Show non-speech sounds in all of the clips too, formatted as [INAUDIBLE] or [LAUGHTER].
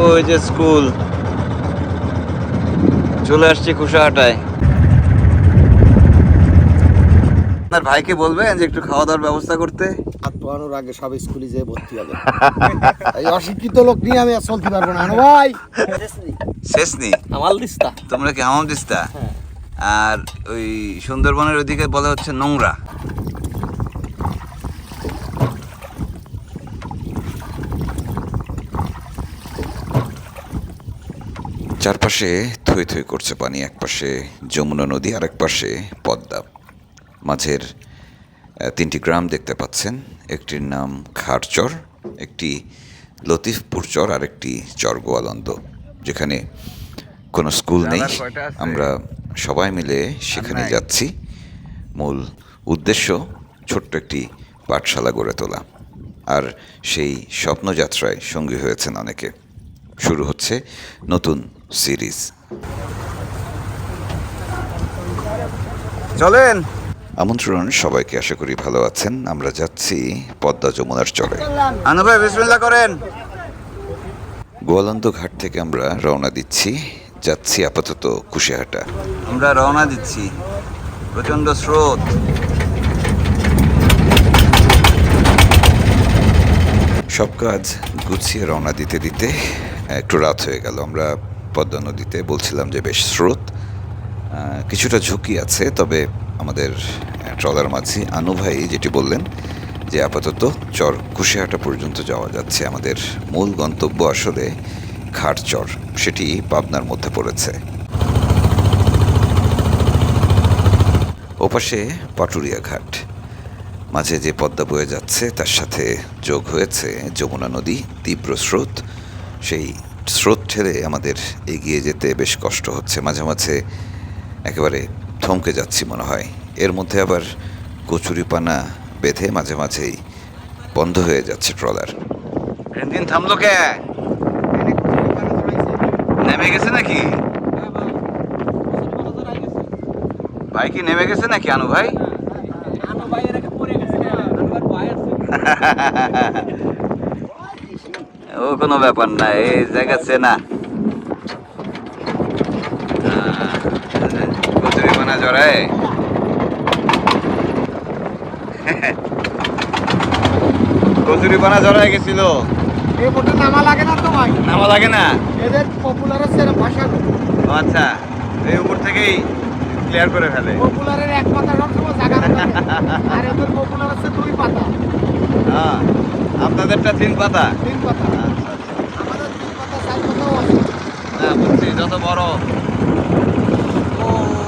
ওই যে স্কুল। চলে আসছি কুশাহাটায়। আপনার ভাইকে বলবেন যে একটু খাওয়া দাওয়ার ব্যবস্থা করতে? হাত পোহানোর আগে সব স্কুলে যেয়ে ভর্তি হবে। এই অশিক্ষিত লোক নিয়ে আমি আর চলতে পারব না। ভাই। শেষ নেই আমাল দিস্তা। তোমরা কি দিস্তা? আর ওই সুন্দরবনের ওইদিকে বলা হচ্ছে নোংরা। চারপাশে থই থই করছে পানি এক পাশে যমুনা নদী আর এক পাশে পদ্মা। মাঝের তিনটি গ্রাম দেখতে পাচ্ছেন। একটির নাম খারচর একটি লতিফপুর চর আর একটি চর গোয়ালন্দ যেখানে কোনো স্কুল নেই? আমরা সবাই মিলে সেখানে যাচ্ছি। মূল উদ্দেশ্য ছোট্ট একটি পাঠশালা গড়ে তোলা। আর সেই স্বপ্নযাত্রায় সঙ্গী হয়েছেন অনেকে। শুরু হচ্ছে নতুন সিরিজ। চলেন। আমন্ত্রণ সবাইকে আশা করি ভালো আছেন। আমরা যাচ্ছি পদ্মা যমুনার চরে। আনু ভাই বিসমিল্লাহ করেন। গোয়ালন্দ ঘাট থেকে আমরা রওনা দিচ্ছি। যাচ্ছি আপাতত কুশিয়াহাটা। আমরা রওনা দিচ্ছি। প্রচণ্ড স্রোত। সব কাজ গুছিয়ে রওনা দিতে দিতে একটু রাত হয়ে গেল। আমরা পদ্মা নদীতে বলছিলাম যে বেশ স্রোত কিছুটা ঝুঁকি আছে, তবে আমাদের ট্রলার মাঝি আনু ভাই যেটি বললেন যে আপাতত চর কুশিয়াহাটা পর্যন্ত যাওয়া যাচ্ছে। আমাদের মূল গন্তব্য আসলে খাটচর সেটি পাবনার মধ্যে পড়েছে। ওপাশে পাটুরিয়া ঘাট, মাঝে যে পদ্মা বয়ে যাচ্ছে, তার সাথে যোগ হয়েছে যমুনা নদী, তীব্র স্রোত, সেই স্রোত ঠেলে আমাদের এগিয়ে যেতে বেশ কষ্ট হচ্ছে। মাঝে মাঝে একেবারে থমকে যাচ্ছি মনে হয়। এর মধ্যে আবার কচুরিপানা বেঁধে মাঝে মাঝেই বন্ধ হয়ে যাচ্ছে ট্রলার। দিন থামলো কে? নেমে গেছে নাকি? ভাই কি নেমে গেছে নাকি আনু ভাই? ও কোনো ব্যাপার না এই জায়গা চেনা কচুরি বানা জড়ায়। কচুরি বানা জড়ায় গেছিল। এই বোটে নামা লাগে না তো ভাই নামা লাগে না? এদের পপুলার হচ্ছে ভাষা আচ্ছা। এই উপর থেকেই ক্লিয়ার করে ফেলে। পপুলারের এক পাতা সবসময় জায়গা আর এদের পপুলার হচ্ছে দুই পাতা। হ্যাঁ। আপনাদেরটা তিন পাতা? তিন পাতা। আচ্ছা আচ্ছা। আমাদের তিন পাতা চার পাতাও আছে। হ্যাঁ বুঝছি যত বড়।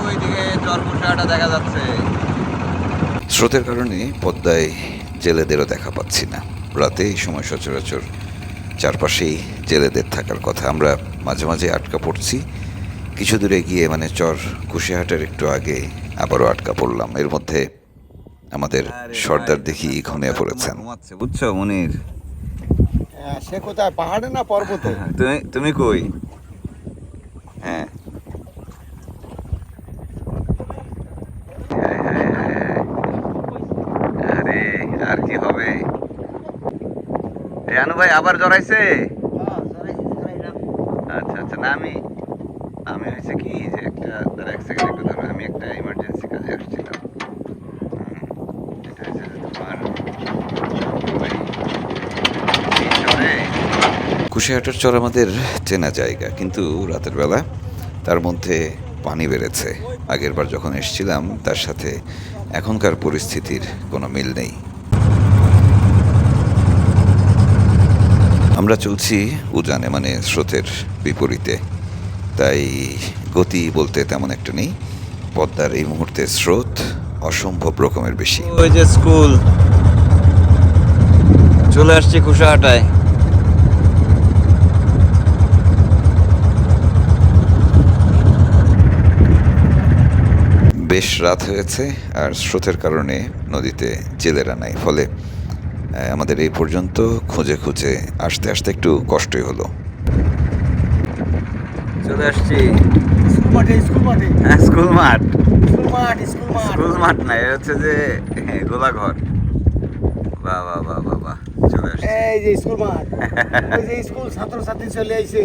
ওইদিকে চরকুশাটা দেখা যাচ্ছে। স্রোতের কারণে পদ্মায় জেলেদেরও দেখা পাচ্ছি না। রাতে এই সময় সচরাচর চারপাশেই জেলেদের থাকার কথা। আমরা মাঝে মাঝে আটকা পড়ছি। কিছু দূরে গিয়ে মানে চর কুশিয়াহাটের একটু আগে আবারও আটকা পড়লাম। এর মধ্যে আমাদের সর্দার দেখি ঘনিয়ে পড়েছেন। বুঝছ মনির? হ্যাঁ, সে কোথায়? পাহাড়ে না পর্বতে? তুমি তুমি কই? হ্যাঁ। হায়, হায়, হায়, হায়। আরে আর কি হবে? এই ভাই আবার জড়াইছে? আচ্ছা আচ্ছা না আমি আমি হয়েছে কি যে একটা এক সেকেন্ড একটু ধরো আমি একটা ইমার্জেন্সি কাজে আসছিলাম হুম, এটা হচ্ছে যে তোমার ওই এই চরে কুশিয়াহাটের চর আমাদের চেনা জায়গা, কিন্তু রাতের বেলা তার মধ্যে পানি বেড়েছে। আগেরবার যখন এসেছিলাম, তার সাথে এখনকার পরিস্থিতির কোনো মিল নেই। আমরা চলছি উজানে মানে স্রোতের বিপরীতে। তাই গতি বলতে তেমন একটা নেই। পদ্মার এই মুহূর্তে স্রোত অসম্ভব রকমের বেশি। ওই যে স্কুল। চলে আসছি কুশাহাটায় বেশ রাত হয়েছে আর স্রোতের কারণে নদীতে জেলেরা নাই। ফলে আমাদের এই পর্যন্ত খুঁজে খুঁজে আসতে আসতে একটু কষ্টই হলো। চলে আসছি। স্কুল মাঠে স্কুল মাঠে। হ্যাঁ, স্কুল মাঠ। স্কুল মাঠ স্কুল মাঠ। স্কুল মাঠ না এটা হচ্ছে যে হ্যাঁ, গোলাঘর। বাহ বাহ বাহ বাহ বাহ চলে আসছে। এই যে স্কুল মাঠ ওই যে স্কুল ছাত্র ছাত্রী চলে আইছে।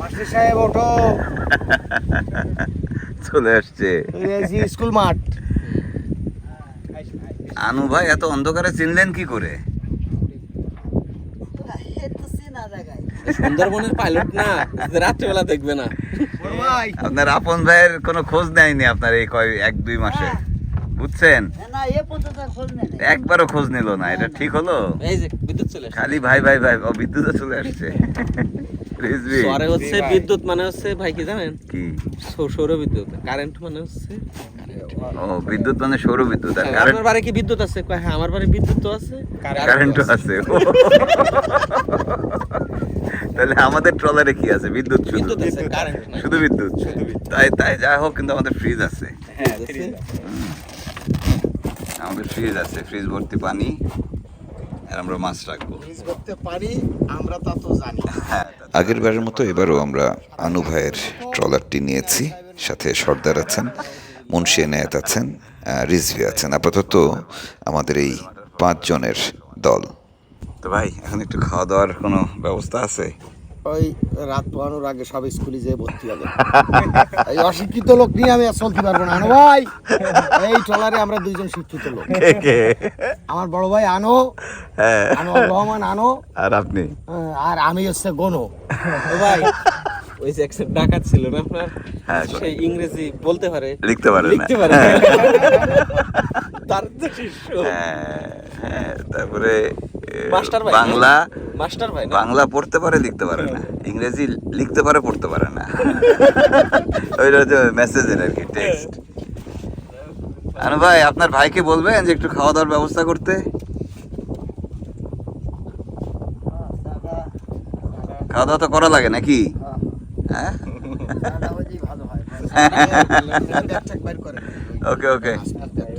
মাস্টার সাহেব ওঠো। চলে আসছে। স্কুল মাঠ। আনু ভাই এত অন্ধকারে চিনলেন কি করে? সুন্দরবনের পাইলট না যে দেখবে না। আপনার আপন ভাইয়ের কোনো খোঁজ নেয়নি আপনার এই কয় এক দুই মাসে? বুঝছেন? একবারও খোঁজ নিল না এটা ঠিক হলো? এই যে বিদ্যুৎ চলে খালি ভাই ভাই ভাই ও বিদ্যুৎ চলে আসছে। শহরে হচ্ছে বিদ্যুৎ মানে হচ্ছে ভাই কি জানেন? কি? সৌর বিদ্যুৎ। কারেন্ট মানে হচ্ছে ও বিদ্যুৎ মানে সৌর বিদ্যুৎ। আর কারেন্ট আপনার বাড়ি কি বিদ্যুৎ আছে? কয়, হ্যাঁ আমার বাড়ি বিদ্যুৎ তো আছে। কারেন্টও আছে। তাহলে আমাদের ট্রলারে কি আছে? বিদ্যুৎ শুধু। বিদ্যুৎ আছে কারেন্ট নাই। শুধু বিদ্যুৎ। তাই তাই যা হোক কিন্তু আমাদের ফ্রিজ আছে। হ্যাঁ, আছে। আমাদের ফ্রিজ আছে ফ্রিজ ভর্তি পানি। আমরা মাছ রাখব। করতে পারি আমরা তা তো জানি। হ্যাঁ আগের বারের মতো এবারও আমরা আনু ভাইয়ের ট্রলারটি নিয়েছি সাথে সর্দার আছেন মুন্সি এনায়েত আছেন রিজভি আছেন। আপাতত আমাদের এই পাঁচজনের দল। তো ভাই এখন একটু খাওয়া দাওয়ার কোনো ব্যবস্থা আছে? ওই রাত পোহানোর আগে সব স্কুলে যেয়ে ভর্তি হবে। এই অশিক্ষিত লোক নিয়ে আমি আর চলতে পারব না। আনো ভাই এই ট্রলারে আমরা দুইজন শিক্ষিত লোক। আমার বড় ভাই আনো হ্যাঁ। আনোয়ার রহমান আনো। আর আপনি? আর আমি হচ্ছে গনো। ভাই ওই যে একজন ডাকাত ছিল না আপনার? হ্যাঁ, সে ইংরেজি বলতে পারে। লিখতে পারে না। লিখতে পারে তার তো শিষ্য। হ্যাঁ, হ্যাঁ, তারপরে বাংলা মাস্টার ভাই বাংলা পড়তে পারে লিখতে পারে না। ইংরেজি লিখতে পারে পড়তে পারে না। [LAUGHS] ওইটা হচ্ছে মেসেজের আর কি টেক্সট আনু ভাই আপনার ভাইকে বলবেন যে একটু খাওয়া দাওয়ার ব্যবস্থা করতে? খাওয়া দাওয়া তো করা লাগে নাকি? হ্যাঁ? ওকে [LAUGHS] ওকে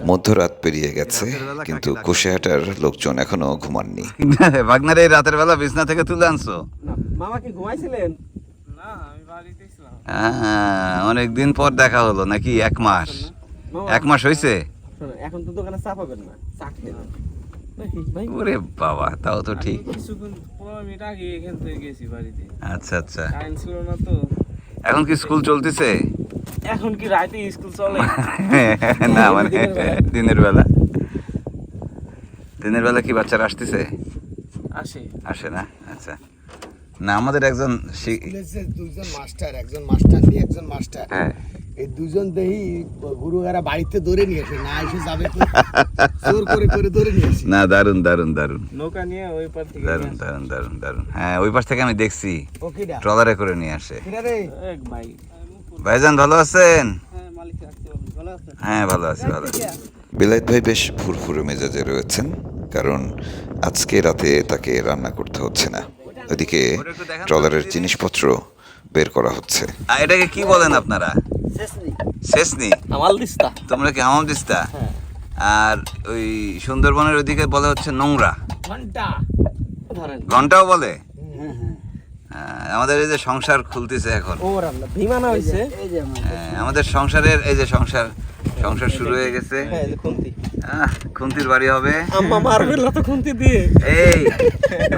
মধ্যরাত পেরিয়ে গেছে কিন্তু কুশেহাটার লোকজন এখনও ঘুমাননি। [LAUGHS] ভাগনার এই রাতের বেলা বিছনা থেকে তুলে আনছো? মামা কি ঘুমাইছিলেন? অনেক দিন পর দেখা হলো নাকি এক মাস? এক মাস হয়েছে এখন তো দোকানে চা পাবেন না চা ওরে বাবা তাও তো ঠিক। কিছুক্ষণ পনেরো মিনিট আগে এখান থেকে গেছি বাড়িতে। আচ্ছা আচ্ছা। ছিল না তো। এখন কি স্কুল চলতেছে? এখন কি রাতে স্কুল চলে? [LAUGHS] না মানে দিনের বেলা। দিনের বেলা কি বাচ্চারা আসতেছে? আসে। আসে না? আচ্ছা। না আমাদের একজন দুইজন মাস্টার একজন মাস্টার একজন মাস্টার। হ্যাঁ। এই দুজন দেহি গুরুগারা বাড়িতে ধরে নিয়ে এসে না এসে যাবে জোর করে করে ধরে নিয়ে এসে না দারুণ দারুণ দারুণ নৌকা নিয়ে ওই পার থেকে দারুণ দারুণ দারুণ দারুণ হ্যাঁ ওই পাশ থেকে আমি দেখছি। ট্রলারে করে নিয়ে আসে। কিডা রে। এক ভাই। ভাইজান ভালো আছেন? হ্যাঁ ভালো আছে হ্যাঁ ভালো আছি ভালো আছি। বিলাইত ভাই বেশ ফুরফুরে মেজাজে রয়েছেন কারণ আজকে রাতে তাকে রান্না করতে হচ্ছে না। ওদিকে ট্রলারের জিনিসপত্র বের করা হচ্ছে। এটাকে কি বলেন আপনারা? শেষনি আমাল তোমরা কি হামাম দিস্তা? আর ওই সুন্দরবনের ওইদিকে বলে হচ্ছে নোংরা। ঘন্টাও বলে? হ্যাঁ, আমাদের এই যে সংসার খুলতেছে এখন। হ্যাঁ, আমাদের সংসারের এই যে সংসার সংসার শুরু হয়ে গেছে। হ্যাঁ খুন্তির বাড়ি হবে। আম্মা মারবে তো খুন্তি দিয়ে। এই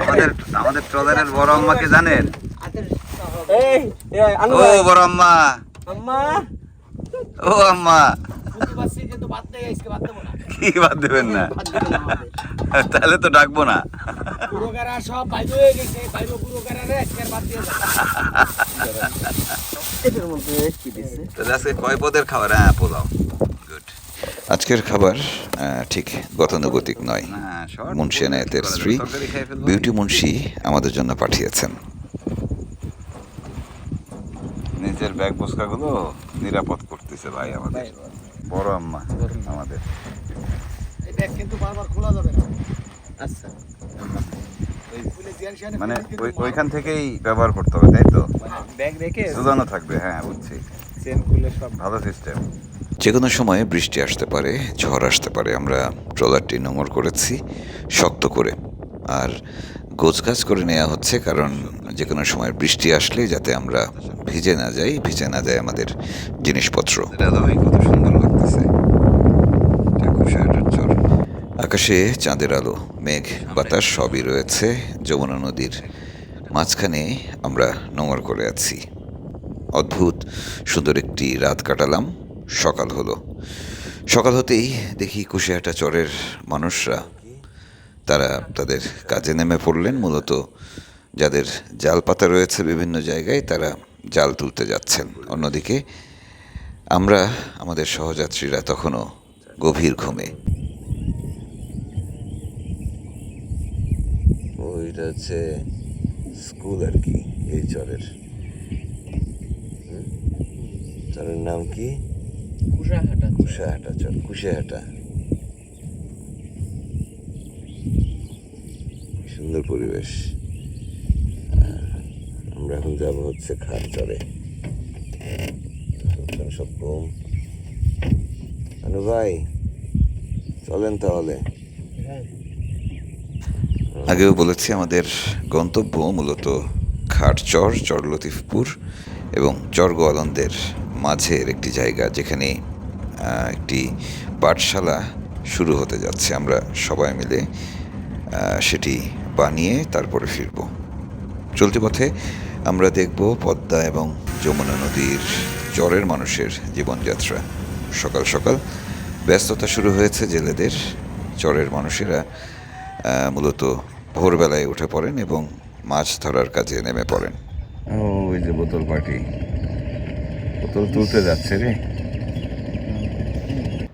আমাদের আমাদের ট্রলারের বড় আম্মাকে জানেন? এই এই আনু ও বড় আম্মা। আম্মা। ও আম্মা। কি বাদ দেবেন না। তাহলে তো ডাকবো না। হয়ে কয় পদের খাবার? হ্যাঁ পোলাও। গুড আজকের খাবার আহ, ঠিক গতানুগতিক নয়। হ্যাঁ শর্ট মুন্সি এনায়েতের স্ত্রী। বিউটি মুন্সি আমাদের জন্য পাঠিয়েছেন। নিজের ব্যাগ বস্কাগুলো নিরাপদ করতেছে ভাই আমাদের। বড় আম্মা আমাদের। এই ব্যাগ কিন্তু বারবার খোলা যাবে না। আচ্ছা। মানে ওই- ওইখান থেকেই ব্যবহার করতে হবে তাই তো? ব্যাগ রেখে ঝুলানো থাকবে হ্যাঁ বুঝছি। চেন খুলে সব ভালো সিস্টেম যে কোনো সময় বৃষ্টি আসতে পারে ঝড় আসতে পারে আমরা ট্রলারটি নোংর করেছি শক্ত করে। আর গোছগাছ করে নেওয়া হচ্ছে কারণ যে কোনো সময় বৃষ্টি আসলে যাতে আমরা ভিজে না যাই ভিজে না যায় আমাদের জিনিসপত্র। তো ভাই কত সুন্দর লাগতেছে। আকাশে চাঁদের আলো মেঘ বাতাস সবই রয়েছে যমুনা নদীর মাঝখানে আমরা নোংর করে আছি। অদ্ভুত সুন্দর একটি রাত কাটালাম সকাল হলো। সকাল হতেই দেখি কুশিয়াটা চরের মানুষরা তারা তাদের কাজে নেমে পড়লেন। মূলত যাদের জাল পাতা রয়েছে বিভিন্ন জায়গায় তারা জাল তুলতে যাচ্ছেন। অন্যদিকে আমরা আমাদের সহযাত্রীরা তখনও গভীর ঘুমে। ওইটা হচ্ছে স্কুল আর কি এই চরের। চরের নাম কি? কুশাহাটা কুশাহাটা চর কুশাহাটা। সুন্দর পরিবেশ। আমরা এখন যাব হচ্ছে খাট চরে সব আনু ভাই, চলেন তাহলে। আগেও বলেছি, আমাদের গন্তব্য মূলত খাটচর চর লতিফপুর এবং চর গোয়ালন্দের মাঝের একটি জায়গা, যেখানে একটি পাঠশালা শুরু হতে যাচ্ছে। আমরা সবাই মিলে সেটি বানিয়ে তারপরে ফিরব। চলতি পথে আমরা দেখব পদ্মা এবং যমুনা নদীর চরের মানুষের জীবনযাত্রা। সকাল সকাল ব্যস্ততা শুরু হয়েছে জেলেদের। চরের মানুষেরা মূলত ভোরবেলায় উঠে পড়েন এবং মাছ ধরার কাজে নেমে পড়েন। ওই যে বোতল পার্টি বোতল তুলতে যাচ্ছে রে।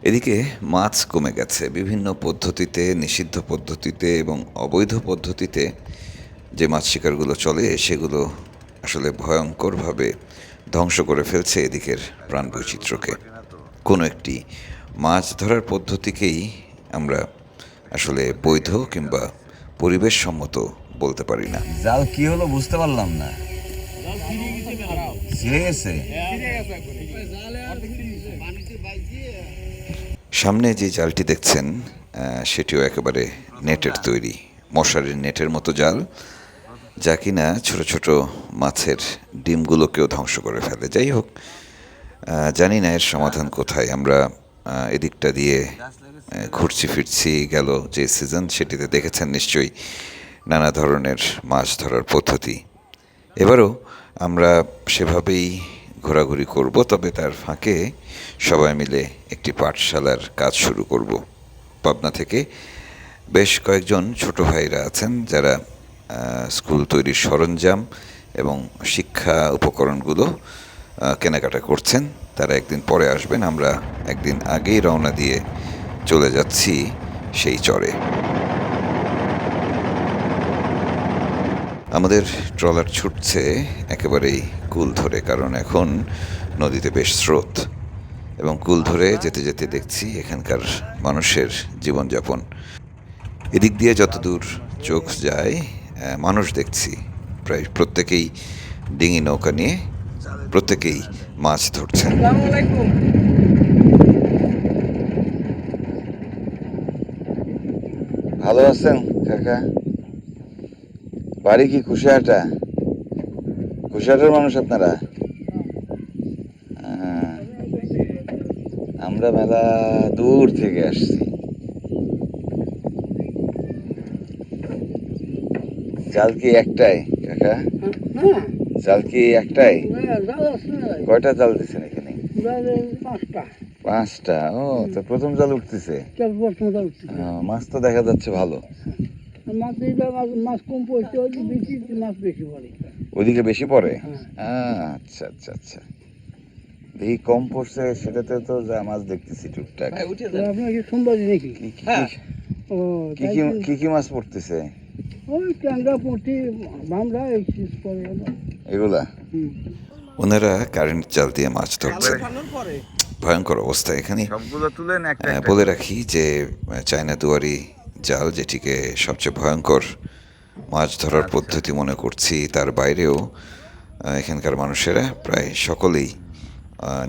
এদিকে মাছ কমে গেছে। বিভিন্ন পদ্ধতিতে নিষিদ্ধ পদ্ধতিতে এবং অবৈধ পদ্ধতিতে যে মাছ শিকারগুলো চলে সেগুলো আসলে ভয়ঙ্করভাবে ধ্বংস করে ফেলছে এদিকের প্রাণ বৈচিত্র্যকে। কোনো একটি মাছ ধরার পদ্ধতিকেই আমরা আসলে বৈধ কিংবা পরিবেশসম্মত বলতে পারি না। জাল কি হলো বুঝতে পারলাম না। ছিঁড়ে গেছে সামনে যে জালটি দেখছেন সেটিও একেবারে নেটের তৈরি, মশারির নেটের মতো জাল, যা কিনা ছোট ছোট মাছের ডিমগুলোকেও ধ্বংস করে ফেলে। যাই হোক জানি না এর সমাধান কোথায়। আমরা এদিকটা দিয়ে ঘুরছি ফিরছি গেল যে সিজন সেটিতে দেখেছেন নিশ্চয়ই নানা ধরনের মাছ ধরার পদ্ধতি। এবারও আমরা সেভাবেই ঘোরাঘুরি করব, তবে তার ফাঁকে সবাই মিলে একটি পাঠশালার কাজ শুরু করব। পাবনা থেকে বেশ কয়েকজন ছোট ভাইরা আছেন যারা স্কুল তৈরির সরঞ্জাম এবং শিক্ষা উপকরণগুলো কেনাকাটা করছেন। তারা একদিন পরে আসবেন, আমরা একদিন আগেই রওনা দিয়ে চলে যাচ্ছি সেই চরে। আমাদের ট্রলার ছুটছে একেবারেই কুল ধরে কারণ এখন নদীতে বেশ স্রোত এবং কুল ধরে যেতে যেতে দেখছি এখানকার মানুষের জীবনযাপন। এদিক দিয়ে যতদূর চোখ যায় মানুষ দেখছি। প্রায় প্রত্যেকেই ডিঙি নৌকা নিয়ে প্রত্যেকেই মাছ ধরছেন ভালো আছেন কাকা? বাড়ি কি কুশিয়াহাটা কুশিয়াহাটার মানুষ আপনারা? আমরা মেলা দূর থেকে আসছি। জাল কি একটাই কাকা? জাল কি একটাই? কয়টা জাল দিচ্ছেন এখানে? পাঁচটা। ও তো প্রথম জাল উঠতেছে। মাছ তো দেখা যাচ্ছে ভালো। মাছ মাছ মাছ কম পড়ছে বেশি মাছ বেশি পড়ে। ওইদিকে বেশি পড়ে? হ্যাঁ। আচ্ছা আচ্ছা আচ্ছা। দেখি কম পড়ছে সেটাতে তো যা মাছ দেখতেছি টুকটাক। আপনার কি সোমবার নাকি? কি কি- হ্যাঁ। কি? কি তো- কি কি মাছ পড়তেছে? ওই ট্যাংরা পুঁটি এই এগুলা। ওনারা কারেন্ট জাল দিয়ে মাছ ধরছেন ভয়ঙ্কর অবস্থা এখানে। সবগুলো তুলেন বলে রাখি যে চায়না দুয়ারি জাল যেটিকে সবচেয়ে ভয়ঙ্কর মাছ ধরার পদ্ধতি মনে করছি তার বাইরেও এখানকার মানুষেরা প্রায় সকলেই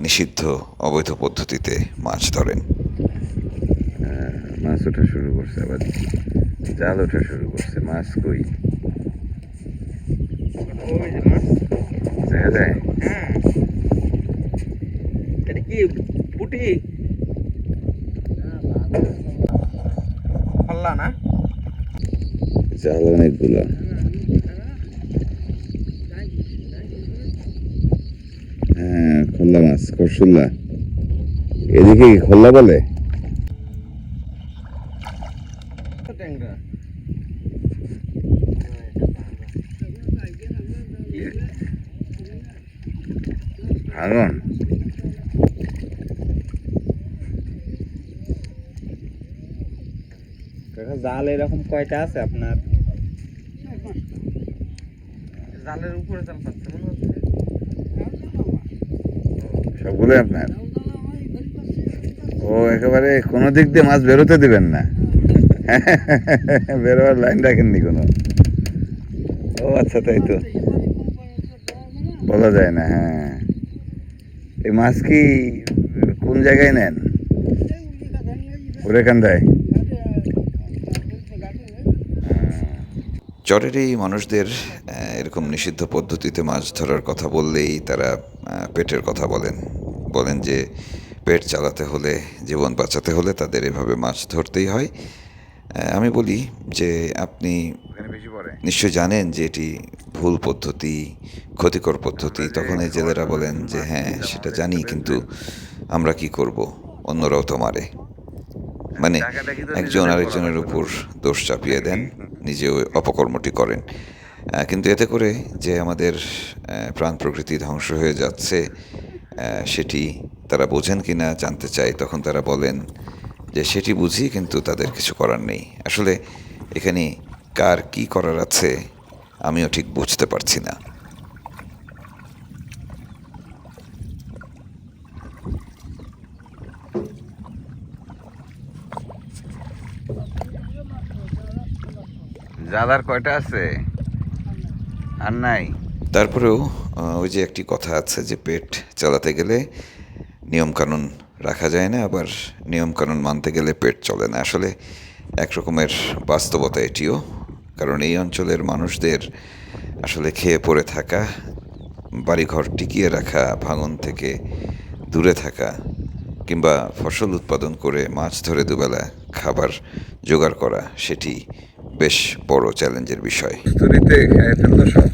নিষিদ্ধ অবৈধ পদ্ধতিতে মাছ ধরেন। মাছ ওঠা শুরু করছে আবার। জাল ওঠা শুরু করছে। মাছ কই? দেখা যায় কি পুটি? জাল অনেকগুলো হ্যাঁ খোল্লা মাছ করসুল্লা এদিকে কি খোল্লা বলে? জাল এরকম কয়টা আছে আপনার? জালের উপরে জাল পাচ্ছে মনে হচ্ছে। সবগুলোই আপনার? ও একেবারে কোনো দিক দিয়ে মাছ বেরোতে দিবেন না। [LAUGHS] বেরোবার লাইন রাখেননি কোনো। ও আচ্ছা তাই তো। বলা যায় না হ্যাঁ। এই মাছ কি কোন জায়গায় নেন? ওরেকান্দায় চরের এই মানুষদের এরকম নিষিদ্ধ পদ্ধতিতে মাছ ধরার কথা বললেই তারা পেটের কথা বলেন। বলেন যে পেট চালাতে হলে জীবন বাঁচাতে হলে তাদের এভাবে মাছ ধরতেই হয়। আমি বলি যে আপনি নিশ্চয় জানেন যে এটি ভুল পদ্ধতি ক্ষতিকর পদ্ধতি। তখন এই জেলেরা বলেন যে হ্যাঁ সেটা জানি কিন্তু আমরা কি করব? অন্যরাও তো মারে। মানে একজন আরেকজনের উপর দোষ চাপিয়ে দেন নিজেও অপকর্মটি করেন। কিন্তু এতে করে যে আমাদের প্রাণ প্রকৃতি ধ্বংস হয়ে যাচ্ছে সেটি তারা বোঝেন কি না, জানতে চাই। তখন তারা বলেন যে সেটি বুঝি, কিন্তু তাদের কিছু করার নেই। আসলে এখানে কার কি করার আছে, আমিও ঠিক বুঝতে পারছি না। জাল কয়টা আছে? আর নাই। তারপরেও ওই যে একটি কথা আছে যে পেট চালাতে গেলে নিয়মকানুন রাখা যায় না, আবার নিয়মকানুন মানতে গেলে পেট চলে না। আসলে এক রকমের বাস্তবতা এটিও, কারণ এই অঞ্চলের মানুষদের আসলে খেয়ে পড়ে থাকা, বাড়িঘর টিকিয়ে রাখা, ভাঙন থেকে দূরে থাকা, কিংবা ফসল উৎপাদন করে মাছ ধরে দুবেলা খাবার জোগাড় করা, সেটি বেশ বড় চ্যালেঞ্জের বিষয়। কস্তুরিতে ফেলল সব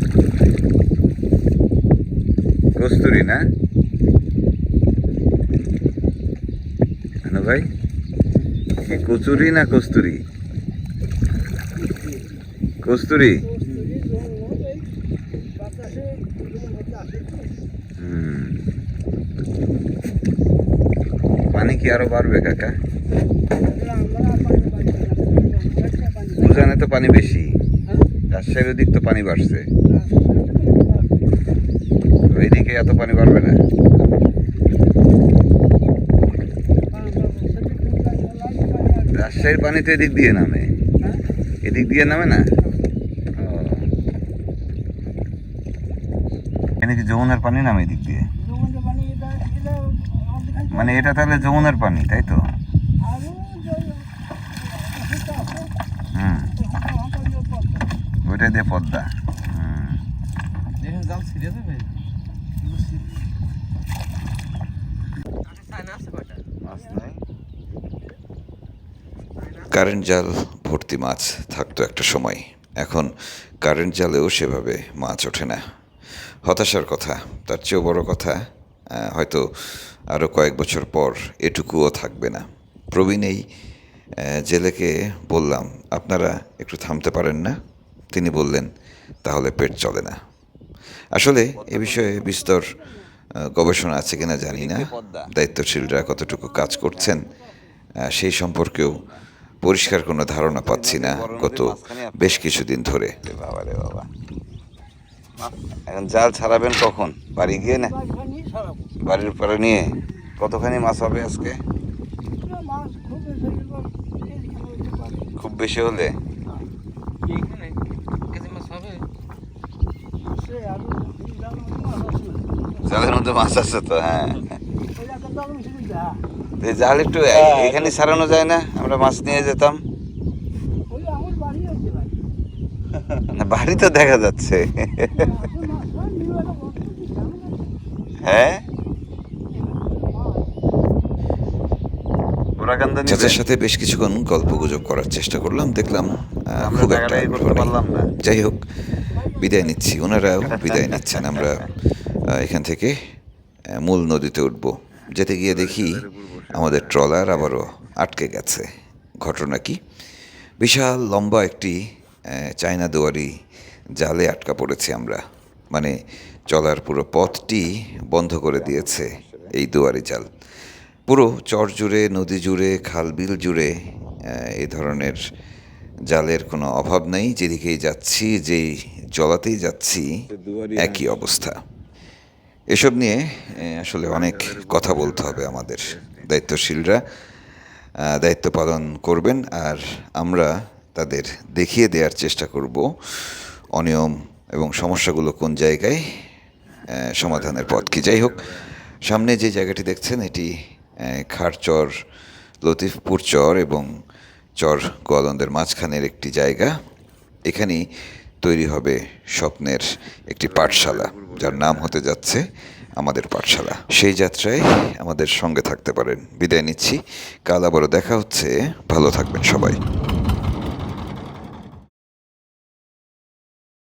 কস্তুরি না? ভাই? কি কচুরি না কস্তুরি? কস্তুরি? পানি কি আরও বাড়বে, কাকা? তো পানি বেশি। রাজশাহীর ওদিক তো পানি বাড়ছে। ওইদিকে এত পানি বাড়বে না। রাজশাহীর পানি তো এদিক দিয়ে নামে। এদিক দিয়ে নামে না। এখানে কি যমুনার পানি নামে এদিক দিয়ে? মানে এটা তাহলে যমুনার পানি তাই তো হুম ওইটা দিয়ে পদ্মা হুম এখানে জাল ছিঁড়ে যাবে চায়না আছে কয়টা মাছ নাই কারেন্ট জাল ভর্তি মাছ থাকতো একটা সময়। এখন কারেন্ট জালেও সেভাবে মাছ ওঠে না। হতাশার কথা তার চেয়েও বড় কথা হয়তো আরও কয়েক বছর পর এটুকুও থাকবে না। প্রবীণ এই জেলেকে বললাম আপনারা একটু থামতে পারেন না? তিনি বললেন তাহলে পেট চলে না। আসলে এ বিষয়ে বিস্তর গবেষণা আছে কিনা জানি না। দায়িত্বশীলরা কতটুকু কাজ করছেন সেই সম্পর্কেও পরিষ্কার কোনো ধারণা পাচ্ছি না গত বেশ কিছুদিন ধরে। বাবা রে বাবা। এখন জাল ছাড়াবেন কখন? বাড়ি গিয়ে না? বাড়ির পরে নিয়ে? কতখানি মাছ হবে আজকে? খুব বেশি হলে? জালের মধ্যে মাছ আছে তো হ্যাঁ। জাল একটু এখানে সারানো যায় না আমরা মাছ নিয়ে যেতাম। [LAUGHS] না বাড়ি তো দেখা যাচ্ছে। হ্যাঁ? চাচার সাথে বেশ কিছুক্ষণ গল্প গুজব করার চেষ্টা করলাম দেখলাম আমরা খুব একটা। যাই হোক বিদায় নিচ্ছি। ওনারাও বিদায় নিচ্ছেন আমরা এখান থেকে মূল নদীতে উঠব। যেতে গিয়ে দেখি আমাদের ট্রলার আবারও আটকে গেছে। ঘটনা কি? বিশাল লম্বা একটি চায়না দুয়ারি জালে আটকা পড়েছি আমরা। মানে চলার পুরো পথটি বন্ধ করে দিয়েছে এই দুয়ারি জাল। পুরো চর জুড়ে নদী জুড়ে খাল বিল জুড়ে এই ধরনের জালের কোনো অভাব নেই। যেদিকেই যাচ্ছি যেই জলাতেই যাচ্ছি একই অবস্থা। এসব নিয়ে আসলে অনেক কথা বলতে হবে আমাদের দায়িত্বশীলরা দায়িত্ব পালন করবেন, আর আমরা তাদের দেখিয়ে দেওয়ার চেষ্টা করব অনিয়ম এবং সমস্যাগুলো কোন জায়গায় সমাধানের পথ কি। যাই হোক, সামনে যে জায়গাটি দেখছেন, এটি খারচর লতিফপুর চর এবং চর গোয়ালন্দের মাঝখানের একটি জায়গা। এখানেই তৈরি হবে স্বপ্নের একটি পাঠশালা, যার নাম হতে যাচ্ছে আমাদের পাঠশালা। সেই যাত্রায় আমাদের সঙ্গে থাকতে পারেন। বিদায় নিচ্ছি। কাল আবারও দেখা হচ্ছে। ভালো থাকবেন সবাই।